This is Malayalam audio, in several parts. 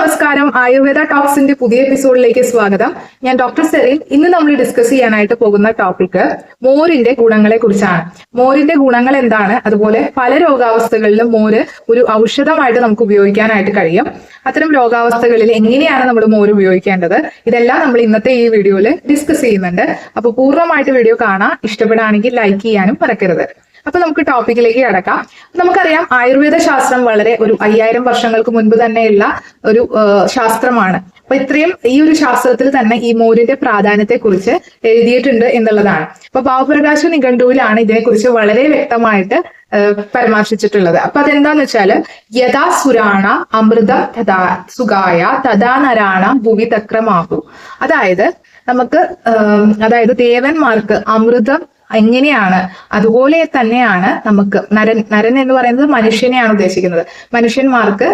നമസ്കാരം. ആയുർവേദ ടോക്സിന്റെ പുതിയ എപ്പിസോഡിലേക്ക് സ്വാഗതം. ഞാൻ ഡോക്ടർ സെറിൻ. ഇന്ന് നമ്മൾ ഡിസ്കസ് ചെയ്യാനായിട്ട് പോകുന്ന ടോപ്പിക് മോരിന്റെ ഗുണങ്ങളെ കുറിച്ചാണ്. മോരിന്റെ ഗുണങ്ങൾ എന്താണ്? അതുപോലെ പല രോഗാവസ്ഥകളിലും മോര് ഒരു ഔഷധമായിട്ട് നമുക്ക് ഉപയോഗിക്കാനായിട്ട് കഴിയും. അത്തരം രോഗാവസ്ഥകളിൽ എങ്ങനെയാണ് നമ്മൾ മോര് ഉപയോഗിക്കേണ്ടത്? ഇതെല്ലാം നമ്മൾ ഇന്നത്തെ ഈ വീഡിയോയിൽ ഡിസ്കസ് ചെയ്യുന്നുണ്ട്. അപ്പൊ പൂർണമായിട്ട് വീഡിയോ കാണാം. ഇഷ്ടപ്പെടുകയാണെങ്കിൽ ലൈക്ക് ചെയ്യാനും മറക്കരുത്. അപ്പൊ നമുക്ക് ടോപ്പിക്കിലേക്ക് കിടക്കാം. നമുക്കറിയാം ആയുർവേദ ശാസ്ത്രം വളരെ ഒരു അയ്യായിരം വർഷങ്ങൾക്ക് മുൻപ് തന്നെയുള്ള ഒരു ശാസ്ത്രമാണ്. അപ്പൊ ഇത്രയും ഈ ഒരു ശാസ്ത്രത്തിൽ തന്നെ ഈ മോരിന്റെ പ്രാധാന്യത്തെ കുറിച്ച് എഴുതിയിട്ടുണ്ട് എന്നുള്ളതാണ്. അപ്പൊ ഭാവപ്രകാശ നിഘണ്ടുവിലാണ് ഇതിനെക്കുറിച്ച് വളരെ വ്യക്തമായിട്ട് പരാമർശിച്ചിട്ടുള്ളത്. അപ്പൊ അതെന്താന്ന് വെച്ചാൽ യഥാ സുരാണ അമൃത തഥാ സുഗായ തഥാ നരാണ ഭുവി തക്രമാകൂ അതായത് നമുക്ക് അതായത് ദേവന്മാർക്ക് അമൃതം എങ്ങനെയാണ്? അതുപോലെ തന്നെയാണ് നമുക്ക് നരൻ നരൻ എന്ന് പറയുന്നത് മനുഷ്യനെയാണ് ഉദ്ദേശിക്കുന്നത്. മനുഷ്യന്മാർക്ക്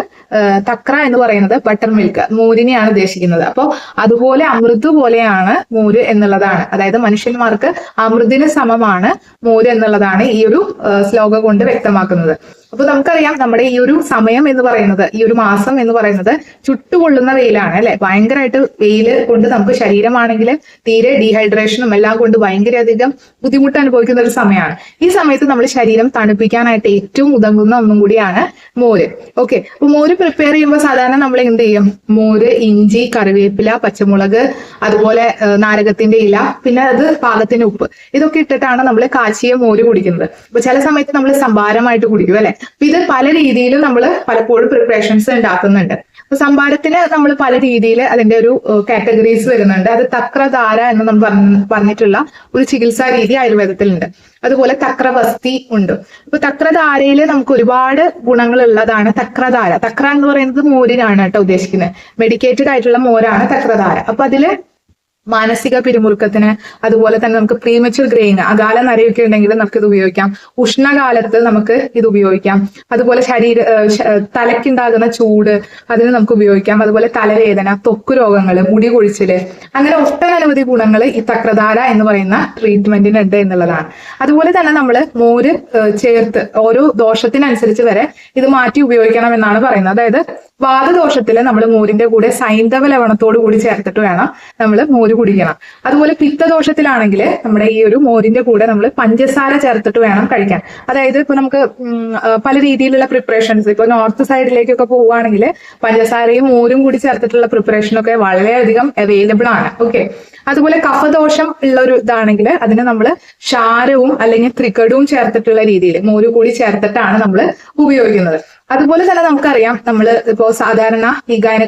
തക്ര എന്ന് പറയുന്നത് ബട്ടർ മിൽക്ക് മൂരിനെയാണ് ഉദ്ദേശിക്കുന്നത്. അപ്പോൾ അതുപോലെ അമൃത് പോലെയാണ് മൂര് എന്നുള്ളതാണ്. അതായത് മനുഷ്യന്മാർക്ക് അമൃതിന് സമമാണ് മൂര് എന്നുള്ളതാണ് ഈ ഒരു ശ്ലോകം കൊണ്ട് വ്യക്തമാക്കുന്നത്. അപ്പൊ നമുക്കറിയാം നമ്മുടെ ഈ ഒരു സമയം എന്ന് പറയുന്നത് ഈ ഒരു മാസം എന്ന് പറയുന്നത് ചുട്ടുകൊള്ളുന്ന വെയിലാണ് അല്ലെ? ഭയങ്കരമായിട്ട് വെയിൽ കൊണ്ട് നമുക്ക് ശരീരമാണെങ്കിൽ തീരെ ഡീഹൈഡ്രേഷനും എല്ലാം കൊണ്ട് ഭയങ്കരധികം ബുദ്ധിമുട്ട് അനുഭവിക്കുന്ന ഒരു സമയമാണ്. ഈ സമയത്ത് നമ്മൾ ശരീരം തണുപ്പിക്കാനായിട്ട് ഏറ്റവും ഉതകുന്ന ഒന്നും കൂടിയാണ് മോര്. ഓക്കെ അപ്പൊ മോര് പ്രിപ്പയർ ചെയ്യുമ്പോൾ സാധാരണ നമ്മൾ എന്ത് ചെയ്യും? മോര് ഇഞ്ചി കറിവേപ്പില പച്ചമുളക് അതുപോലെ നാരകത്തിന്റെ ഇല പിന്നെ അത് പാകത്തിന് ഉപ്പ്. ഇതൊക്കെ ഇട്ടിട്ടാണ് നമ്മൾ കാച്ചിയ മോര് കുടിക്കുന്നത്. അപ്പൊ ചില സമയത്ത് നമ്മൾ സംഭാരമായിട്ട് കുടിക്കും അല്ലെ? അപ്പൊ ഇത് പല രീതിയിലും നമ്മൾ പലപ്പോഴും പ്രിപ്പറേഷൻസ് ഉണ്ടാക്കുന്നുണ്ട്. അപ്പൊ സംഭാരത്തിന് നമ്മൾ പല രീതിയിൽ അതിന്റെ ഒരു കാറ്റഗറീസ് വരുന്നുണ്ട്. അത് തക്രധാര എന്ന് നമ്മൾ പറഞ്ഞിട്ടുള്ള ഒരു ചികിത്സാ രീതി ആയുർവേദത്തിലുണ്ട്. അതുപോലെ തക്രവസ്തി ഉണ്ട്. അപ്പൊ തക്രധാരയിൽ നമുക്ക് ഒരുപാട് ഗുണങ്ങൾ ഉള്ളതാണ് തക്രധാര. തക്ര എന്ന് പറയുന്നത് മോരിനാണ് കേട്ടോ ഉദ്ദേശിക്കുന്നത്. മെഡിക്കേറ്റഡ് ആയിട്ടുള്ള മോരാണ് തക്രധാര. അപ്പൊ അതിൽ മാനസിക പിരിമുറുക്കത്തിന് അതുപോലെ തന്നെ നമുക്ക് പ്രീമച്ചുർ ഗ്രെയിൻ അകാല നരയൊക്കെ ഉണ്ടെങ്കിൽ നമുക്ക് ഇത് ഉപയോഗിക്കാം. ഉഷ്ണകാലത്ത് നമുക്ക് ഇത് ഉപയോഗിക്കാം. അതുപോലെ ശരീര തലയ്ക്കുണ്ടാകുന്ന ചൂട് അതിന് നമുക്ക് ഉപയോഗിക്കാം. അതുപോലെ തലവേദന ത്വക്ക് രോഗങ്ങൾ മുടി കൊഴിച്ചിൽ അങ്ങനെ ഒട്ടനവധി ഗുണങ്ങൾ ഈ തക്രധാര എന്ന് പറയുന്ന ട്രീറ്റ്മെന്റിന് ഉണ്ട് എന്നുള്ളതാണ്. അതുപോലെ തന്നെ നമ്മൾ മോര് ചേർത്ത് ഓരോ ദോഷത്തിനനുസരിച്ച് വരെ ഇത് മാറ്റി ഉപയോഗിക്കണം എന്നാണ് പറയുന്നത്. അതായത് വാദദോഷത്തിൽ നമ്മൾ മോരിന്റെ കൂടെ സൈന്ധവ ലവണത്തോട് കൂടി ചേർത്തിട്ട് വേണം നമ്മൾ മോര് കുടിക്കണം. അതുപോലെ പിത്തദോഷത്തിലാണെങ്കിൽ നമ്മുടെ ഈ ഒരു മോരിന്റെ കൂടെ നമ്മൾ പഞ്ചസാര ചേർത്തിട്ട് വേണം കഴിക്കാൻ. അതായത് ഇപ്പൊ നമുക്ക് പല രീതിയിലുള്ള പ്രിപ്പറേഷൻസ് ഇപ്പൊ നോർത്ത് സൈഡിലേക്കൊക്കെ പോവുകയാണെങ്കിൽ പഞ്ചസാരയും മോരും കൂടി ചേർത്തിട്ടുള്ള പ്രിപ്പറേഷനൊക്കെ വളരെയധികം അവൈലബിൾ ആണ്. ഓക്കെ അതുപോലെ കഫദോഷം ഉള്ള ഒരു ഇതാണെങ്കിൽ അതിന് നമ്മൾ ക്ഷാരവും അല്ലെങ്കിൽ ത്രികടവും ചേർത്തിട്ടുള്ള രീതിയിൽ മോര് കൂടി ചേർത്തിട്ടാണ് നമ്മൾ ഉപയോഗിക്കുന്നത്. അതുപോലെ തന്നെ നമുക്കറിയാം നമ്മൾ ഇപ്പോൾ സാധാരണ ഈ ഗൈന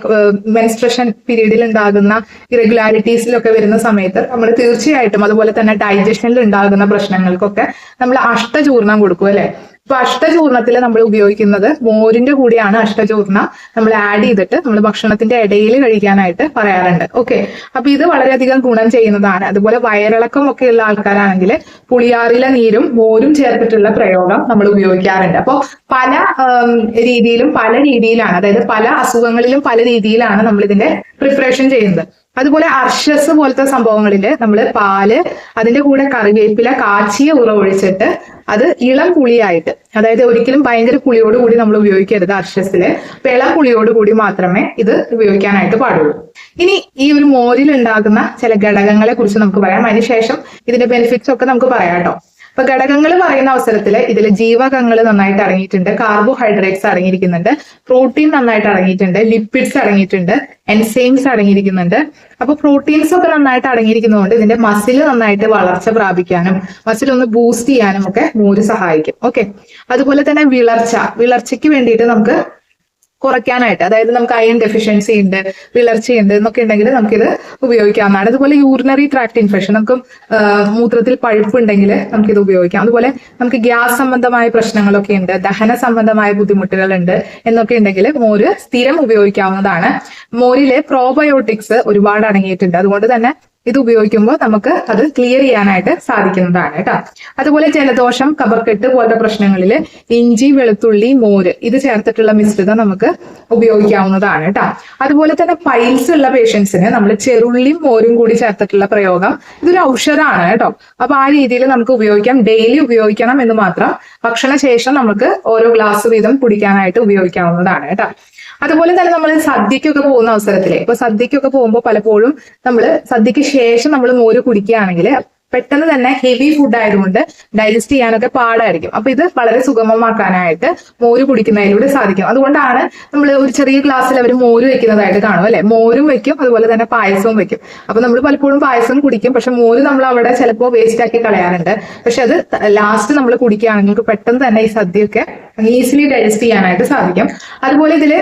മെൻസ്ട്രേഷൻ പീരീഡിൽ ഉണ്ടാകുന്ന ഇറഗുലാരിറ്റീസിലൊക്കെ വരുന്ന സമയത്ത് നമ്മൾ തീർച്ചയായിട്ടും അതുപോലെ തന്നെ ഡൈജഷനിൽ ഉണ്ടാകുന്ന പ്രശ്നങ്ങൾക്കൊക്കെ നമ്മൾ അഷ്ടചൂർണം കൊടുക്കും അല്ലെ? ഇപ്പൊ അഷ്ടചൂർണത്തിൽ നമ്മൾ ഉപയോഗിക്കുന്നത് മോരിന്റെ കൂടെയാണ് അഷ്ടചൂർണ. നമ്മൾ ആഡ് ചെയ്തിട്ട് നമ്മൾ ഭക്ഷണത്തിന്റെ ഇടയിൽ കഴിക്കാനായിട്ട് പറയാറുണ്ട്. ഓക്കെ അപ്പൊ ഇത് വളരെയധികം ഗുണം ചെയ്യുന്നതാണ്. അതുപോലെ വയറിളക്കം ഒക്കെ ഉള്ള ആൾക്കാരാണെങ്കിൽ പുളിയാറിലെ നീരും മോരും ചേർത്തിട്ടുള്ള പ്രയോഗം നമ്മൾ ഉപയോഗിക്കാറുണ്ട്. അപ്പോൾ പല രീതിയിലും പല രീതിയിലാണ് അതായത് പല അസുഖങ്ങളിലും പല രീതിയിലാണ് നമ്മൾ ഇതിന്റെ പ്രിപ്പറേഷൻ ചെയ്യുന്നത്. അതുപോലെ അർഷസ് പോലത്തെ സംഭവങ്ങളിൽ നമ്മൾ പാൽ അതിന്റെ കൂടെ കറിവേപ്പില കാച്ചിയ ഉറ ഒഴിച്ചിട്ട് അത് ഇളം പുളിയായിട്ട് അതായത് ഒരിക്കലും ഭയങ്കര പുളിയോട് കൂടി നമ്മൾ ഉപയോഗിക്കരുത് അർഷസിൽ. അപ്പൊ കൂടി മാത്രമേ ഇത് ഉപയോഗിക്കാനായിട്ട് പാടുള്ളൂ. ഇനി ഈ ഒരു മോരിൽ ഉണ്ടാകുന്ന ചില ഘടകങ്ങളെ കുറിച്ച് നമുക്ക് പറയാം. അതിനുശേഷം ഇതിന്റെ ബെനിഫിറ്റ്സ് ഒക്കെ നമുക്ക് പറയാം കേട്ടോ. അപ്പൊ ഘടകങ്ങൾ പറയുന്ന അവസരത്തിൽ ഇതിൽ ജീവകങ്ങൾ നന്നായിട്ട് അടങ്ങിയിട്ടുണ്ട് കാർബോഹൈഡ്രേറ്റ്സ് അടങ്ങിയിരിക്കുന്നുണ്ട് പ്രോട്ടീൻ നന്നായിട്ട് അടങ്ങിയിട്ടുണ്ട് ലിപ്പിഡ്സ് അടങ്ങിയിട്ടുണ്ട് എൻസൈംസ് അടങ്ങിയിരിക്കുന്നുണ്ട്. അപ്പൊ പ്രോട്ടീൻസ് ഒക്കെ നന്നായിട്ട് അടങ്ങിയിരിക്കുന്നതുകൊണ്ട് ഇതിന്റെ മസിൽ നന്നായിട്ട് വളർച്ച പ്രാപിക്കാനും മസിൽ ഒന്ന് ബൂസ്റ്റ് ചെയ്യാനും ഒക്കെ മോര് സഹായിക്കും. ഓക്കെ അതുപോലെ തന്നെ വിളർച്ച. വിളർച്ചയ്ക്ക് വേണ്ടിയിട്ട് നമുക്ക് കുറയ്ക്കാനായിട്ട്. അതായത് നമുക്ക് അയൺ ഡെഫിഷ്യൻസി ഉണ്ട് വിളർച്ചയുണ്ട് എന്നൊക്കെ ഉണ്ടെങ്കിൽ നമുക്കിത് ഉപയോഗിക്കാവുന്നതാണ്. അതുപോലെ യൂറിനറി ട്രാക്ട് ഇൻഫെക്ഷൻ നമുക്ക് മൂത്രത്തിൽ പഴുപ്പ് ഉണ്ടെങ്കിൽ നമുക്കിത് ഉപയോഗിക്കാം. അതുപോലെ നമുക്ക് ഗ്യാസ് സംബന്ധമായ പ്രശ്നങ്ങളൊക്കെ ഉണ്ട് ദഹന സംബന്ധമായ ബുദ്ധിമുട്ടുകൾ ഉണ്ട് എന്നൊക്കെ ഉണ്ടെങ്കിൽ മോര് സ്ഥിരം ഉപയോഗിക്കാവുന്നതാണ്. മോരിലെ പ്രോബയോട്ടിക്സ് ഒരുപാട് അടങ്ങിയിട്ടുണ്ട്. അതുകൊണ്ട് തന്നെ ഇത് ഉപയോഗിക്കുമ്പോൾ നമുക്ക് അത് ക്ലിയർ ചെയ്യാനായിട്ട് സാധിക്കുന്നതാണ് കേട്ടോ. അതുപോലെ ജലദോഷം കബക്കെട്ട് പോലത്തെ പ്രശ്നങ്ങളിൽ ഇഞ്ചി വെളുത്തുള്ളി മോര് ഇത് ചേർത്തിട്ടുള്ള മിശ്രിതം നമുക്ക് ഉപയോഗിക്കാവുന്നതാണ് കേട്ടോ. അതുപോലെ തന്നെ പൈൽസ് ഉള്ള പേഷ്യൻസിന് നമ്മൾ ചെറുള്ളിയും മോരും കൂടി ചേർത്തിട്ടുള്ള പ്രയോഗം ഇതൊരു ഔഷധമാണ് കേട്ടോ. അപ്പൊ ആ രീതിയിൽ നമുക്ക് ഉപയോഗിക്കാം. ഡെയിലി ഉപയോഗിക്കണം എന്ന് മാത്രം. ഭക്ഷണശേഷം നമുക്ക് ഓരോ ഗ്ലാസ് വീതം കുടിക്കാനായിട്ട് ഉപയോഗിക്കാവുന്നതാണ് കേട്ടോ. അതുപോലെ തന്നെ നമ്മൾ സദ്യക്കൊക്കെ പോകുന്ന അവസരത്തിൽ ഇപ്പൊ സദ്യക്കൊക്കെ പോകുമ്പോൾ പലപ്പോഴും നമ്മൾ സദ്യക്ക് ശേഷം നമ്മൾ മോര് കുടിക്കുകയാണെങ്കിൽ പെട്ടെന്ന് തന്നെ ഹെവി ഫുഡ് ആയതുകൊണ്ട് ഡൈജസ്റ്റ് ചെയ്യാനൊക്കെ പാടായിരിക്കും. അപ്പൊ ഇത് വളരെ സുഗമമാക്കാനായിട്ട് മോര് കുടിക്കുന്നതിലൂടെ സാധിക്കും. അതുകൊണ്ടാണ് നമ്മൾ ഒരു ചെറിയ ഗ്ലാസ്സിൽ അവർ മോര് വെക്കുന്നതായിട്ട് കാണും അല്ലെ? മോരും വെക്കും അതുപോലെ തന്നെ പായസവും വെക്കും. അപ്പൊ നമ്മൾ പലപ്പോഴും പായസം കുടിക്കും പക്ഷെ മോര് നമ്മൾ അവിടെ ചിലപ്പോൾ വേസ്റ്റ് ആക്കി കളയാറുണ്ട്. പക്ഷെ അത് ലാസ്റ്റ് നമ്മൾ കുടിക്കുകയാണെങ്കിൽ പെട്ടെന്ന് തന്നെ ഈ സദ്യയൊക്കെ ഈസിലി ഡൈജസ്റ്റ് ചെയ്യാനായിട്ട് സാധിക്കും. അതുപോലെ ഇതിൽ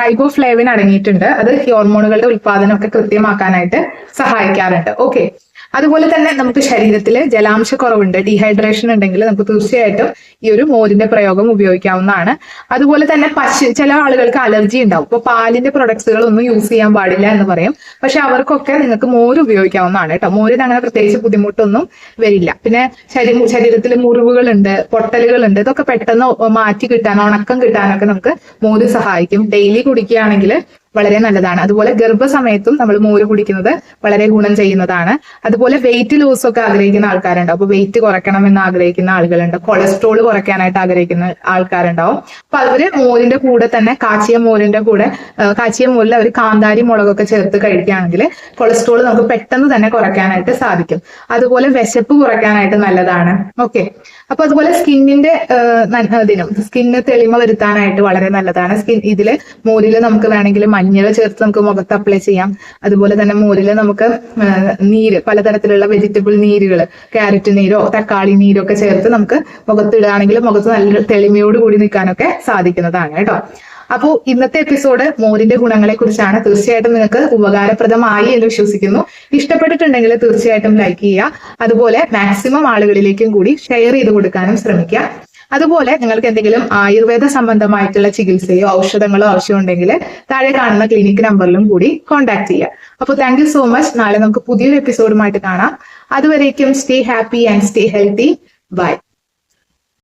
റൈബോ ഫ്ലേവിൻ അടങ്ങിയിട്ടുണ്ട്. അത് ഹോർമോണുകളുടെ ഉത്പാദനമൊക്കെ കൃത്യമാക്കാനായിട്ട് സഹായിക്കാറുണ്ട്. ഓക്കെ അതുപോലെ തന്നെ നമുക്ക് ശരീരത്തിൽ ജലാംശക്കുറവുണ്ട് ഡീഹൈഡ്രേഷൻ ഉണ്ടെങ്കിൽ നമുക്ക് തീർച്ചയായിട്ടും ഈ ഒരു മോരിന്റെ പ്രയോഗം ഉപയോഗിക്കാവുന്നതാണ്. അതുപോലെ തന്നെ പശു ചില ആളുകൾക്ക് അലർജി ഉണ്ടാവും. ഇപ്പൊ പാലിന്റെ പ്രൊഡക്ട്സുകൾ ഒന്നും യൂസ് ചെയ്യാൻ പാടില്ല എന്ന് പറയും. പക്ഷെ അവർക്കൊക്കെ നിങ്ങൾക്ക് മോര് ഉപയോഗിക്കാവുന്നതാണ് കേട്ടോ. മോരിന് അങ്ങനെ പ്രത്യേകിച്ച് ബുദ്ധിമുട്ടൊന്നും വരില്ല. പിന്നെ ശരീര ശരീരത്തിൽ മുറിവുകളുണ്ട് പൊട്ടലുകളുണ്ട് ഇതൊക്കെ പെട്ടെന്ന് മാറ്റി കിട്ടാനോ ഉണക്കം കിട്ടാനൊക്കെ നമുക്ക് മോര് സഹായിക്കും. ഡെയിലി കുടിക്കുകയാണെങ്കിൽ വളരെ നല്ലതാണ്. അതുപോലെ ഗർഭസമയത്തും നമ്മൾ മോര് കുടിക്കുന്നത് വളരെ ഗുണം ചെയ്യുന്നതാണ്. അതുപോലെ വെയിറ്റ് ലോസ് ഒക്കെ ആഗ്രഹിക്കുന്ന ആൾക്കാരുണ്ടാവും അപ്പൊ വെയിറ്റ് കുറയ്ക്കണം എന്ന് ആഗ്രഹിക്കുന്ന ആളുകളുണ്ട്. കൊളസ്ട്രോൾ കുറയ്ക്കാനായിട്ട് ആഗ്രഹിക്കുന്ന ആൾക്കാരുണ്ടാവും. അപ്പൊ അവർ മോരിന്റെ കൂടെ തന്നെ കാച്ചിയ മോരിന്റെ കൂടെ കാച്ചിയ മോരിൽ അവർ കാന്താരി മുളകൊക്കെ ചേർത്ത് കഴിക്കുകയാണെങ്കിൽ കൊളസ്ട്രോൾ നമുക്ക് പെട്ടെന്ന് തന്നെ കുറയ്ക്കാനായിട്ട് സാധിക്കും. അതുപോലെ വിശപ്പ് കുറയ്ക്കാനായിട്ട് നല്ലതാണ്. ഓക്കെ. അപ്പൊ അതുപോലെ സ്കിന്നിന്റെ ഇതിനും സ്കിന്ന് തെളിമ വരുത്താനായിട്ട് വളരെ നല്ലതാണ്. സ്കിൻ ഇതിൽ മോരിൽ നമുക്ക് വേണമെങ്കിൽ മഞ്ഞൾ ചേർത്ത് നമുക്ക് മുഖത്ത് അപ്ലൈ ചെയ്യാം. അതുപോലെ തന്നെ മോരിൽ നമുക്ക് നീര് പലതരത്തിലുള്ള വെജിറ്റബിൾ നീരുകൾ ക്യാരറ്റ് നീരോ തക്കാളി നീരോ ഒക്കെ ചേർത്ത് നമുക്ക് മുഖത്ത് ഇടുകയാണെങ്കിൽ മുഖത്ത് നല്ല തെളിമയോട് കൂടി നിൽക്കാനൊക്കെ സാധിക്കുന്നതാണ് കേട്ടോ. അപ്പോൾ ഇന്നത്തെ എപ്പിസോഡ് മോരിന്റെ ഗുണങ്ങളെ കുറിച്ചാണ്. തീർച്ചയായിട്ടും നിങ്ങൾക്ക് ഉപകാരപ്രദമായി എന്ന് വിശ്വസിക്കുന്നു. ഇഷ്ടപ്പെട്ടിട്ടുണ്ടെങ്കിൽ തീർച്ചയായിട്ടും ലൈക്ക് ചെയ്യുക. അതുപോലെ മാക്സിമം ആളുകളിലേക്കും കൂടി ഷെയർ ചെയ്ത് കൊടുക്കാനും ശ്രമിക്കുക. അതുപോലെ നിങ്ങൾക്ക് എന്തെങ്കിലും ആയുർവേദ സംബന്ധമായിട്ടുള്ള ചികിത്സയോ ഔഷധങ്ങളോ ആവശ്യമുണ്ടെങ്കിൽ താഴെ കാണുന്ന ക്ലിനിക് നമ്പറിലും കൂടി കോൺടാക്ട് ചെയ്യുക. അപ്പോൾ താങ്ക് യു സോ മച്ച് നാളെ നമുക്ക് പുതിയൊരു എപ്പിസോഡുമായിട്ട് കാണാം. അതുവരേക്കും stay happy and stay healthy bye